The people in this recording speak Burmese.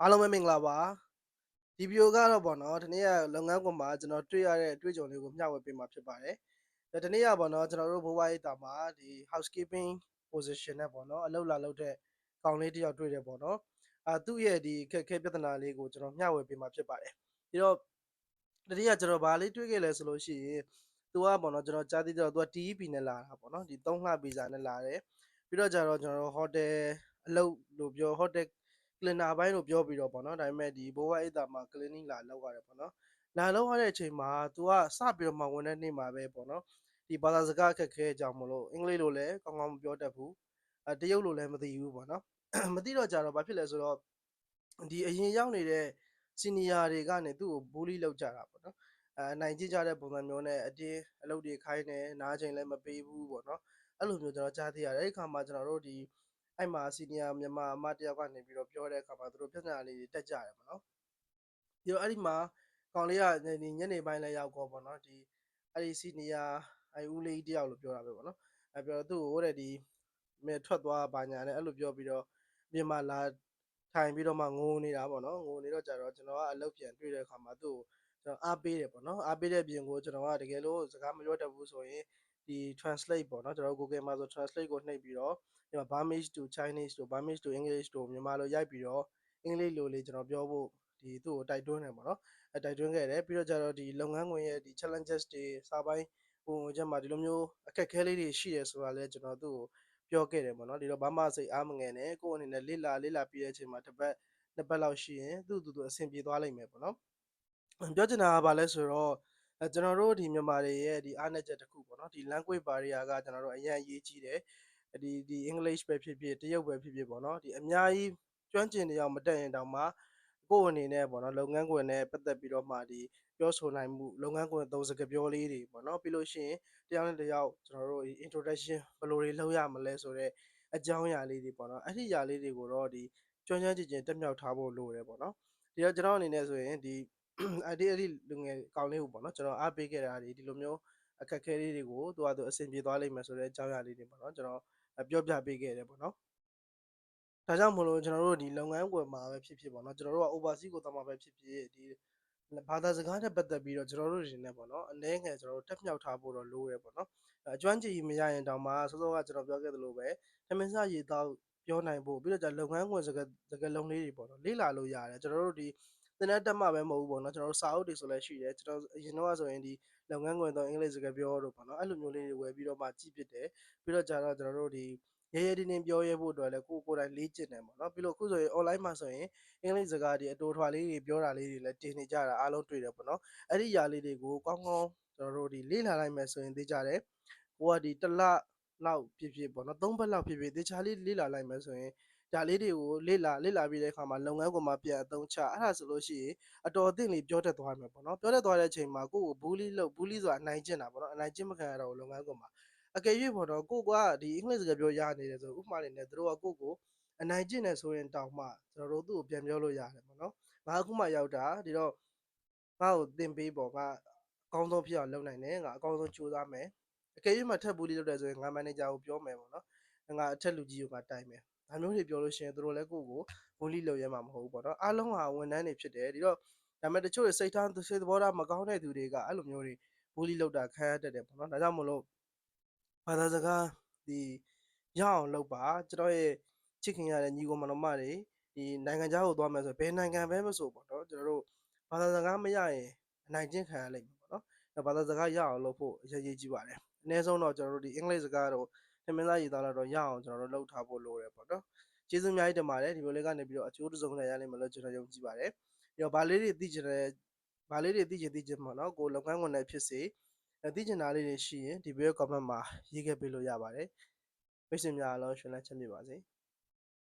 အားလုံးပဲမင်္ဂလာပါဒီဗီဒီယိုကတော့ပေါ့နော်ဒီနေ့ကလုပ်ငန်းခွင်မှာကျွန်တော်တွေ့ရတဲ့အတွေ့အကြုံလေးကိုမျှဝေပေးမှာဖြစ်ပါတယ်ဒါဒီနေ့ကပေါ့နော်ကျွန်တော်တို့ဘိုးဘွားရေးတာမှာဒီ housekeeping position နဲ့ပေါ့နော်အလုပ်လာလုပ်တဲ့ကောင်လေးတစ်ယောက်တွေ့တယ်ပေါ့နော်အာသူ့ရဲ့ဒီအခက်အခဲပြဿနာလေးကိုကျွန်တော်မျှဝေပေးမှာဖြစ်ပါတယ်ပြီးတော့ဒီနေ့ကကျွန်တော်ဗာလေးတွေ့ခဲ့လဲဆိုလို့ရှိရင်သူကပေါ့နော်ကျွန်တော်ကြားသိတော့သူက TEP နဲ့လာတာပေါ့နော်ဒီ3လဗီဇာနဲ့လာတယ်ပြီးတော့ကြတော့ကျွန်တော်တို့ hotel အလုပ်လို့ပြော hotel cleaner ဘိုင်းလို့ပြောပြီးတော့ပေါ့နော်ဒါပေမဲ့ဒီဘိုးဘအိတ်တာမှာ cleaning လာလောက်ရတယ်ပေါ့နော်လာလောက်ရတဲ့အချိန်မှာ तू ကစပြီးတော့မှဝင်တဲ့နေ့မှာပဲပေါ့နော်ဒီဘာသာစကားအခက်ခဲကြောင့်မလို့အင်္ဂလိပ်လိုလည်းကောင်းကောင်းမပြောတတ်ဘူးအဲတရုတ်လိုလည်းမသိဘူးပေါ့နော်မသိတော့ကြတော့ဘာဖြစ်လဲဆိုတော့ဒီအရင်ရောက်နေတဲ့ senior တွေကနေသူ့ကို bully လုပ်ကြတာပေါ့နော်အဲနိုင်ကြည့်ကြတဲ့ပုံစံမျိုးနဲ့အတင်းအလုပ်တွေခိုင်းတယ်နားချိန်လည်းမပေးဘူးပေါ့နော်အဲ့လိုမျိုးကျွန်တော်ကြားသိရတယ်အဲ့ဒီခါမှာကျွန်တော်တို့ဒီ အဲ့မှာ senior မြန်မာအမတယောက်ကနေပြီးတော့ပြောတဲ့အခါမှာသူတို့ပြဿနာလေးတွေတက်ကြတယ်ပေါ့နော်ပြီးတော့အဲ့ဒီမှာကောင်လေးကဒီညနေပိုင်းလဲရောက်ကောပေါ့နော်ဒီအဲ့ဒီ senior အဲ့ဦးလေးတယောက်လို့ပြောတာပဲပေါ့နော်အဲ့ပြောတော့သူ့ကိုတဲ့ဒီမဲထွက်သွားပါညာနဲ့အဲ့လိုပြောပြီးတော့မြန်မာလာထိုင်ပြီးတော့မှငိုနေတာပေါ့နော်ငိုနေတော့ကြတော့ကျွန်တော်ကအလုပ်ပြန်တွေ့တဲ့အခါမှာသူ့ကိုကျွန်တော်အားပေးတယ်ပေါ့နော်အားပေးတဲ့ပြင်ကိုကျွန်တော်ကတကယ်လို့စကားမပြောတတ်ဘူးဆိုရင် ဒီ translate ပေါ့နော်ကျွန်တော် Google မှာဆို translate ကိုနှိပ်ပြီးတော့ဒီမှာ Burmese to Chinese to Burmese to English to မြန်မာလိုရိုက်ပြီးတော့အင်္ဂလိပ်လိုလေးကျွန်တော်ပြောဖို့ဒီသူ့ကိုတိုက်တွန်းတယ်ပေါ့နော်အဲတိုက်တွန်းခဲ့တယ်ပြီးတော့ကြတော့ဒီလုပ်ငန်းခွင်ရဲ့ဒီ challenges တွေစာပိုင်းဟိုချက်မှာဒီလိုမျိုးအခက်အခဲလေးတွေရှိတယ်ဆိုတာလည်းကျွန်တော်သူ့ကိုပြောခဲ့တယ်ပေါ့နော်ဒီတော့ဘာမှစိတ်အားမငယ်နဲ့ကိုယ့်အနေနဲ့လေ့လာလေ့လာပြီးတဲ့အချိန်မှာတစ်ပတ်နှစ်ပတ်လောက်ရှိရင်သူ့သူသူအဆင်ပြေသွားလိမ့်မယ်ပေါ့နော်ပြောချင်တာကဘာလဲဆိုတော့ အဲကျွန်တော်တို့ဒီမြန်မာတွေရဲ့ဒီအားနည်းချက်တစ်ခုပေါ့နော်ဒီ language barrier ကကျွန်တော်တို့အရင်အရေးကြီးတယ်ဒီဒီ English ပဲဖြစ်ဖြစ်တရုတ်ပဲဖြစ်ဖြစ်ပေါ့နော်ဒီအများကြီးကျွမ်းကျင်နေအောင်မတက်ရင်တောင်မှကိုယ့်အနေနဲ့ပေါ့နော်လုပ်ငန်းခွင်နဲ့ပတ်သက်ပြီးတော့မှဒီပြောဆိုနိုင်မှုလုပ်ငန်းခွင်သုံးစကားပြောလေးတွေပေါ့နော်ပြီးလို့ရှိရင်တယောက်နဲ့တယောက်ကျွန်တော်တို့ introduction ဘယ်လိုတွေလုပ်ရမလဲဆိုတော့အကြောင်းအရာလေးတွေပေါ့နော်အဲ့ဒီအရာလေးတွေကိုတော့ဒီကျွမ်းကျွမ်းကျင်ကျင်တက်မြောက်ထားဖို့လိုတယ်ပေါ့နော်ဒီတော့ကျွန်တော်အနေနဲ့ဆိုရင်ဒီ အဲ့ဒီအဲ့ဒီလူငယ်ကောင်လေးကိုပေါ့နော်ကျွန်တော်အားပေးခဲ့တာဒီဒီလိုမျိုးအခက်အခဲလေးတွေကိုသူကသူအဆင်ပြေသွားလိမ့်မယ်ဆိုတဲ့အကြောင်းအရာလေးတွေပေါ့နော်ကျွန်တော်ပြောပြပေးခဲ့တယ်ပေါ့နော်ဒါကြောင့်မလို့ကျွန်တော်တို့ဒီလုပ်ငန်းကွယ်မှာပဲဖြစ်ဖြစ်ပေါ့နော်ကျွန်တော်တို့က oversea ကိုတမပဲဖြစ်ဖြစ်ဒီဘာသာစကားနဲ့ပတ်သက်ပြီးတော့ကျွန်တော်တို့တွေနဲ့ပေါ့နော်အနည်းငယ်ကျွန်တော်တို့တက်မြောက်ထားဖို့တော့လိုရပေါ့နော်အကျွမ်းကျင်မရရင်တောင်မှစောစောကကျွန်တော်ပြောခဲ့သလိုပဲထမင်းစားရေတောက်ပြောနိုင်ဖို့ပြီးတော့じゃလုပ်ငန်းခွင်စကားစကားလုံးလေးတွေပေါ့နော်လေ့လာလို့ရတယ်ကျွန်တော်တို့ဒီ သင်တဲ့တက်မှပဲမဟုတ်ဘူးပေါ့နော်ကျွန်တော်တို့စာအုပ်တွေဆိုလည်းရှိတယ်ကျွန်တော်အရင်တော့ဆိုရင်ဒီလုပ်ငန်းခွင်တော့အင်္ဂလိပ်စကားပြောလို့ပေါ့နော်အဲ့လိုမျိုးလေးတွေဝယ်ပြီးတော့မှကြည့်ဖြစ်တယ်ပြီးတော့じゃတော့ကျွန်တော်တို့ဒီရဲရဲတင်းတင်းပြောရဲဖို့အတွက်လည်းကိုကိုယ်တိုင်လေ့ကျင့်တယ်ပေါ့နော်ပြီးလို့အခုဆိုရင် online မှာဆိုရင်အင်္ဂလိပ်စကားတွေအတူထွာလေးတွေပြောတာလေးတွေလည်းတင်နေကြတာအားလုံးတွေ့တယ်ပေါ့နော်အဲ့ဒီຢာလေးတွေကိုကောင်းကောင်းကျွန်တော်တို့ဒီလေ့လာလိုက်မယ်ဆိုရင်သိကြတယ်ကိုကဒီတစ်လလောက်ဖြစ်ဖြစ်ပေါ့နော်သုံးပတ်လောက်ဖြစ်ဖြစ်တခြားလေးလေ့လာလိုက်မယ်ဆိုရင် ဒါလေးတွေကိုလေ့လာလေ့လာပြီးတဲ့အခါမှာလုပ်ငန်းကွန်မှာပြန်အသုံးချအဲ့ဒါဆိုလို့ရှိရင်အတော်အသင့်လေးပြောတတ်သွားမယ်ပေါ့နော်ပြောတတ်သွားတဲ့အချိန်မှာကိုယ့်ကိုဘူးလီလို့ဘူးလီဆိုတာအနိုင်ကျင့်တာပေါ့နော်အနိုင်ကျင့်မခံရတော့ဘူးလုပ်ငန်းကွန်မှာအကယ်၍ပေါ့နော်ကိုကဒီအင်္ဂလိပ်စကားပြောရနေတယ်ဆိုဥပမာနေနဲ့တို့ကကိုကိုအနိုင်ကျင့်နေဆိုရင်တောင်မှကျွန်တော်တို့သူ့ကိုပြန်ပြောလို့ရတယ်ပေါ့နော်ငါအခုမှရောက်တာဒီတော့ငါ့ကိုသင်ပေးပေါ့ငါအကောင်းဆုံးဖြစ်အောင်လုပ်နိုင်တယ်ငါအကောင်းဆုံးကြိုးစားမယ်အကယ်၍မှထပ်ဘူးလီလုပ်တယ်ဆိုရင်ငါမန်နေဂျာကိုပြောမယ်ပေါ့နော်ငါအထက်လူကြီးကိုငါတိုင်မယ် ဒါမျိုးတွေပြောလို့ရှိရင်တို့လည်းကိုကိုဘူးလီလုပ်ရဲမှာမဟုတ်ဘူးပေါ့နော်အားလုံးဟာဝန်ထမ်းတွေဖြစ်တယ်ဒီတော့ဒါပေမဲ့တချို့စိတ်ထားစိတ်သဘောထားမကောင်းတဲ့သူတွေကအဲ့လိုမျိုးတွေဘူးလီလုပ်တာခံရတတ်တယ်ပေါ့နော်ဒါကြောင့်မလို့ဘာသာစကားဒီရအောင်လုပ်ပါကျွန်တော်ရဲ့ချစ်ခင်ရတဲ့ညီကိုမတော်မတွေဒီနိုင်ငံခြားကိုသွားမယ်ဆိုဘယ်နိုင်ငံပဲမဆိုပေါ့နော်ကျွန်တော်တို့ဘာသာစကားမရရင်အနိုင်ကျင့်ခံရလိမ့်မယ်ပေါ့နော်ဘာသာစကားရအောင်လုပ်ဖို့အရေးကြီးပါတယ်အနည်းဆုံးတော့ကျွန်တော်တို့ဒီအင်္ဂလိပ်စကားတော့ ထမင်းသားရည်သားတော့ရအောင်ကျွန်တော်တို့လုပ်ထားဖို့လိုတယ်ပေါ့နော်ကျေးဇူးအများကြီးတင်ပါတယ်ဒီလိုလေးကနေပြီးတော့အကျိုးတစုံနဲ့ရလိမ့်မယ်လို့ကျွန်တော်ယုံကြည်ပါတယ်ပြီးတော့ဗာလေးတွေသိချင်တယ်ဗာလေးတွေသိချင်သိချင်ပေါ့နော်ကိုလုပ်ငန်းဝင်နေဖြစ်စေသိချင်တာလေးတွေရှိရင်ဒီဗီဒီယို comment မှာရေးခဲ့ပေးလို့ရပါတယ်မိတ်ဆွေများအားလုံးရှင်လန်းချမ်းမြေပါစေ